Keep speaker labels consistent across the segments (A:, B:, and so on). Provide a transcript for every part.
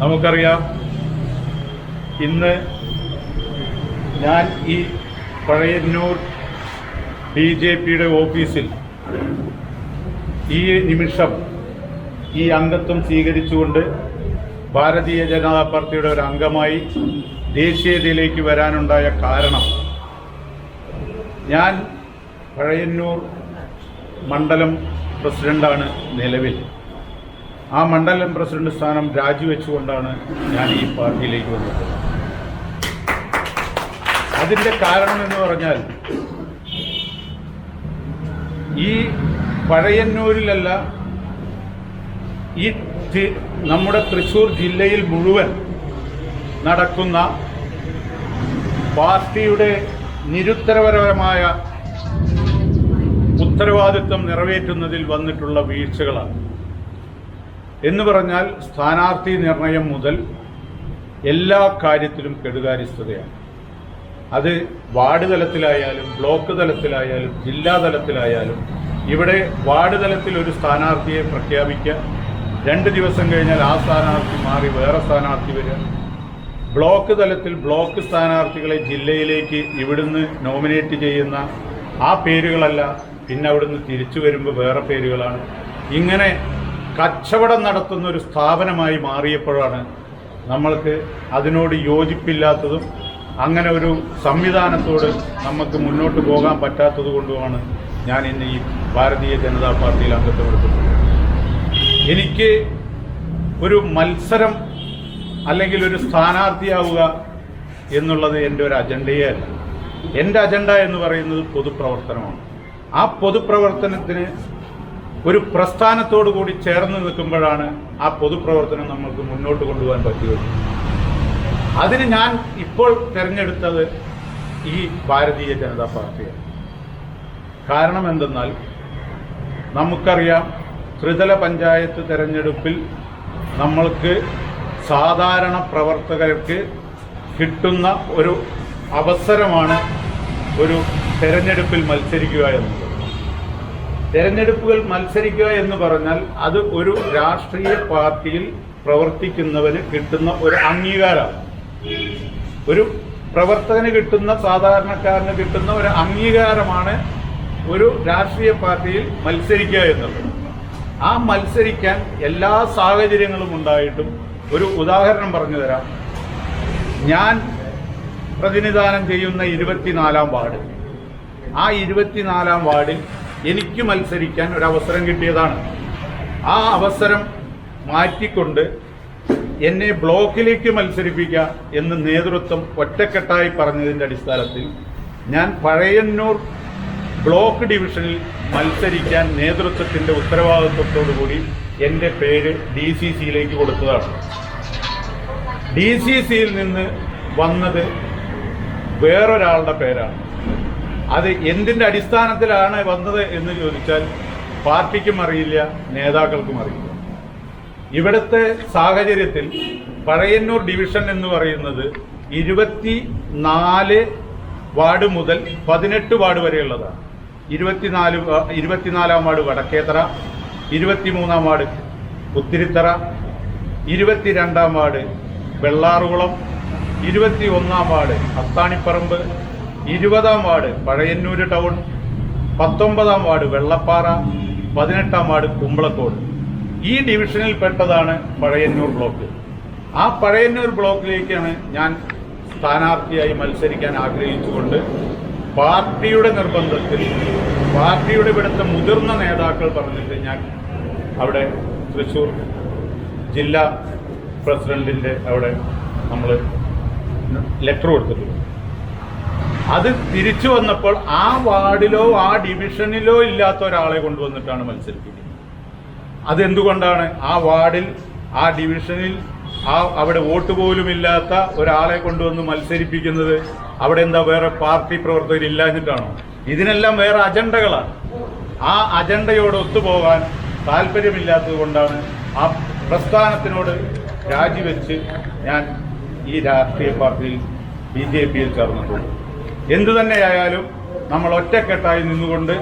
A: നമുക്കറിയാം. ഇന്ന് ഞാൻ ഈ പഴയന്നൂർ ബി ജെ പിയുടെ ഓഫീസിൽ ഈ നിമിഷം ഈ അംഗത്വം സ്വീകരിച്ചുകൊണ്ട് ഭാരതീയ ജനതാ പാർട്ടിയുടെ ഒരു അംഗമായി ദേശീയതയിലേക്ക് വരാനുണ്ടായ കാരണം ഞാൻ പഴയന്നൂർ മണ്ഡലം പ്രസിഡന്റാണ് നിലവിൽ. ആ മണ്ഡലം പ്രസിഡന്റ് സ്ഥാനം രാജിവെച്ചുകൊണ്ടാണ് ഞാൻ ഈ പാർട്ടിയിലേക്ക് വന്നത്. അതിന്റെ കാരണം എന്ന് പറഞ്ഞാൽ ഈ പഴയന്നൂരിലല്ല ഈ നമ്മുടെ തൃശ്ശൂർ ജില്ലയിൽ മുഴുവൻ നടക്കുന്ന പാർട്ടിയുടെ നിരുത്തരപരമായ ഉത്തരവാദിത്വം നിറവേറ്റുന്നതിൽ വന്നിട്ടുള്ള വീഴ്ചകളാണ്. എന്ന് പറഞ്ഞാൽ സ്ഥാനാർത്ഥി നിർണയം മുതൽ എല്ലാ കാര്യത്തിലും കെടുകാര്യസ്ഥതയാണ്. അത് വാർഡ് തലത്തിലായാലും ബ്ലോക്ക് തലത്തിലായാലും ജില്ലാ തലത്തിലായാലും ഇവിടെ വാർഡ് തലത്തിൽ ഒരു സ്ഥാനാർത്ഥിയെ പ്രഖ്യാപിക്കുക രണ്ട് ദിവസം കഴിഞ്ഞാൽ ആ സ്ഥാനാർത്ഥി മാറി വേറെ സ്ഥാനാർത്ഥി വരിക. ബ്ലോക്ക് തലത്തിൽ ബ്ലോക്ക് സ്ഥാനാർത്ഥികളെ ജില്ലയിലേക്ക് ഇവിടുന്ന് നോമിനേറ്റ് ചെയ്യുന്ന ആ പേരുകളല്ല പിന്നെ അവിടുന്ന് തിരിച്ചു വരുമ്പോൾ വേറെ പേരുകളാണ്. ഇങ്ങനെ കച്ചവടം നടത്തുന്ന ഒരു സ്ഥാപനമായി മാറിയപ്പോഴാണ് നമ്മൾക്ക് അതിനോട് യോജിപ്പില്ലാത്തതും അങ്ങനെ ഒരു സംവിധാനത്തോട് നമുക്ക് മുന്നോട്ട് പോകാൻ പറ്റാത്തത് കൊണ്ടുമാണ് ഞാൻ ഇന്ന് ഈ ഭാരതീയ ജനതാ പാർട്ടിയിൽ അംഗത്വം എടുക്കുന്നത് എനിക്ക് ഒരു മത്സരം അല്ലെങ്കിൽ ഒരു സ്ഥാനാർത്ഥിയാവുക എന്നുള്ളത് എന്റെ ഒരു അജണ്ടയേ അല്ല. എന്റെ അജണ്ട എന്ന് പറയുന്നത് പൊതുപ്രവർത്തനമാണ്. ആ പൊതുപ്രവർത്തനത്തിന് ഒരു പ്രസ്ഥാനത്തോടു കൂടി ചേർന്ന് നിൽക്കുമ്പോഴാണ് ആ പൊതുപ്രവർത്തനം നമ്മൾക്ക് മുന്നോട്ട് കൊണ്ടുപോകാൻ പറ്റിയത് അതിന് ഞാൻ ഇപ്പോൾ തിരഞ്ഞെടുത്തത് ഈ ഭാരതീയ ജനതാ പാർട്ടിയാണ്. കാരണം എന്തെന്നാൽ നമുക്കറിയാം ത്രിതല പഞ്ചായത്ത് തെരഞ്ഞെടുപ്പിൽ നമ്മൾക്ക് സാധാരണ പ്രവർത്തകർക്ക് കിട്ടുന്ന ഒരു അവസരമാണ് ഒരു തെരഞ്ഞെടുപ്പിൽ മത്സരിക്കുക എന്നുള്ളത്. തെരഞ്ഞെടുപ്പുകൾ മത്സരിക്കുക എന്ന് പറഞ്ഞാൽ അത് ഒരു രാഷ്ട്രീയ പാർട്ടിയിൽ പ്രവർത്തിക്കുന്നവന് കിട്ടുന്ന ഒരു അംഗീകാരമാണ്. ഒരു പ്രവർത്തകന് കിട്ടുന്ന സാധാരണക്കാരന് കിട്ടുന്ന ഒരു അംഗീകാരമാണ് ഒരു രാഷ്ട്രീയ പാർട്ടിയിൽ മത്സരിക്കുക എന്നുള്ളത് ആ മത്സരിക്കാൻ എല്ലാ സാഹചര്യങ്ങളും ഉണ്ടായിട്ടും ഒരു ഉദാഹരണം പറഞ്ഞു തരാം. ഞാൻ പ്രതിനിധാനം ചെയ്യുന്ന ഇരുപത്തിനാലാം വാർഡ്. ആ ഇരുപത്തിനാലാം വാർഡിൽ എനിക്ക് മത്സരിക്കാൻ ഒരു അവസരം കിട്ടിയതാണ്. ആ അവസരം മാറ്റിക്കൊണ്ട് എന്നെ ബ്ലോക്കിലേക്ക് മത്സരിപ്പിക്കുക എന്ന് നേതൃത്വം ഒറ്റക്കെട്ടായി പറഞ്ഞതിന്റെ അടിസ്ഥാനത്തിൽ ഞാൻ പഴയന്നൂർ ബ്ലോക്ക് ഡിവിഷനിൽ മത്സരിക്കാൻ നേതൃത്വത്തിന്റെ ഉത്തരവാദിത്വത്തോടുകൂടി എന്റെ പേര് ഡി സി സിയിലേക്ക് കൊടുത്തതാണ്. ഡി സി സിയിൽ നിന്ന് വന്നത് വേറൊരാളുടെ പേരാണ്. അത് എന്തിന്റെ അടിസ്ഥാനത്തിലാണ് വന്നത് എന്ന് ചോദിച്ചാൽ പാർട്ടിക്കും അറിയില്ല നേതാക്കൾക്കും അറിയില്ല. ഇവിടുത്തെ സാഹചര്യത്തിൽ പഴയന്നൂർ ഡിവിഷൻ എന്ന് പറയുന്നത് ഇരുപത്തി നാല് വാർഡ് മുതൽ പതിനെട്ട് വാർഡ് വരെയുള്ളതാണ്. ഇരുപത്തിനാല് ഇരുപത്തിനാലാം വാർഡ് വടക്കേത്തറ ഇരുപത്തിമൂന്നാം വാർഡ് പുത്തിരിത്തറ ഇരുപത്തിരണ്ടാം വാർഡ് വെള്ളാറുകുളം ഇരുപത്തി ഒന്നാം വാർഡ് അത്താണിപ്പറമ്പ് ഇരുപതാം വാർഡ് പഴയന്നൂര് ടൗൺ പത്തൊമ്പതാം വാർഡ് വെള്ളപ്പാറ പതിനെട്ടാം വാർഡ് കുമ്പളക്കോട്. ഈ ഡിവിഷനിൽ പെട്ടതാണ് പഴയന്നൂർ ബ്ലോക്ക്. ആ പഴയന്നൂർ ബ്ലോക്കിലേക്കാണ് ഞാൻ സ്ഥാനാർത്ഥിയായി മത്സരിക്കാൻ ആഗ്രഹിച്ചുകൊണ്ട് പാർട്ടിയുടെ നിർബന്ധത്തിൽ പാർട്ടിയുടെ ഇവിടുത്തെ മുതിർന്ന നേതാക്കൾ പറഞ്ഞിട്ട് ഞാൻ അവിടെ തൃശൂർ ജില്ലാ പ്രസിഡന്റിന്റെ അവിടെ നമ്മൾ ലെറ്റർ കൊടുത്തിട്ടുണ്ട്. അത് തിരിച്ചു വന്നപ്പോൾ ആ വാർഡിലോ ആ ഡിവിഷനിലോ ഇല്ലാത്ത ഒരാളെ കൊണ്ടുവന്നിട്ടാണ് മത്സരിപ്പിക്കുന്നത്. അതെന്തുകൊണ്ടാണ്? ആ വാർഡിൽ ആ ഡിവിഷനിൽ ആ അവിടെ വോട്ട് പോലും ഇല്ലാത്ത ഒരാളെ കൊണ്ടുവന്ന് മത്സരിപ്പിക്കുന്നത് അവിടെ എന്താ വേറെ പാർട്ടി പ്രവർത്തകർ ഇല്ലാഞ്ഞിട്ടാണോ ഇതിനെല്ലാം വേറെ അജണ്ടകളാണ്. ആ അജണ്ടയോട് ഒത്തുപോകാൻ താല്പര്യമില്ലാത്തത് കൊണ്ടാണ് ആ പ്രസ്ഥാനത്തിനോട് രാജിവെച്ച് ഞാൻ ഈ രാഷ്ട്രീയ പാർട്ടിയിൽ ബി ജെ പിയിൽ ചേർന്നിട്ടുള്ളൂ എന്തു തന്നെയായാലും നമ്മൾ ഒറ്റക്കെട്ടായി നിന്നുകൊണ്ട്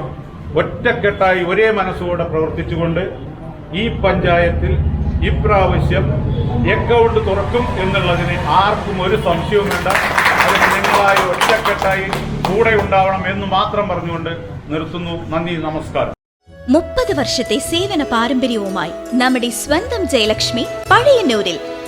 A: ഒറ്റക്കെട്ടായി ഒരേ മനസ്സുകൂടെ പ്രവർത്തിച്ചുകൊണ്ട് ഈ പഞ്ചായത്തിൽ ഇപ്രാവശ്യം അക്കൗണ്ട് തുറക്കും എന്നുള്ളതിന് ആർക്കും ഒരു സംശയവും വേണ്ട. അതിന് നിങ്ങളായി ഒറ്റക്കെട്ടായി കൂടെ ഉണ്ടാവണം എന്ന് മാത്രം പറഞ്ഞുകൊണ്ട് നിർത്തുന്നു. നന്ദി നമസ്കാരം.
B: മുപ്പത് വർഷത്തെ സേവന പാരമ്പര്യവുമായി നമ്മുടെ സ്വന്തം ജയലക്ഷ്മി പഴയന്നൂരിൽ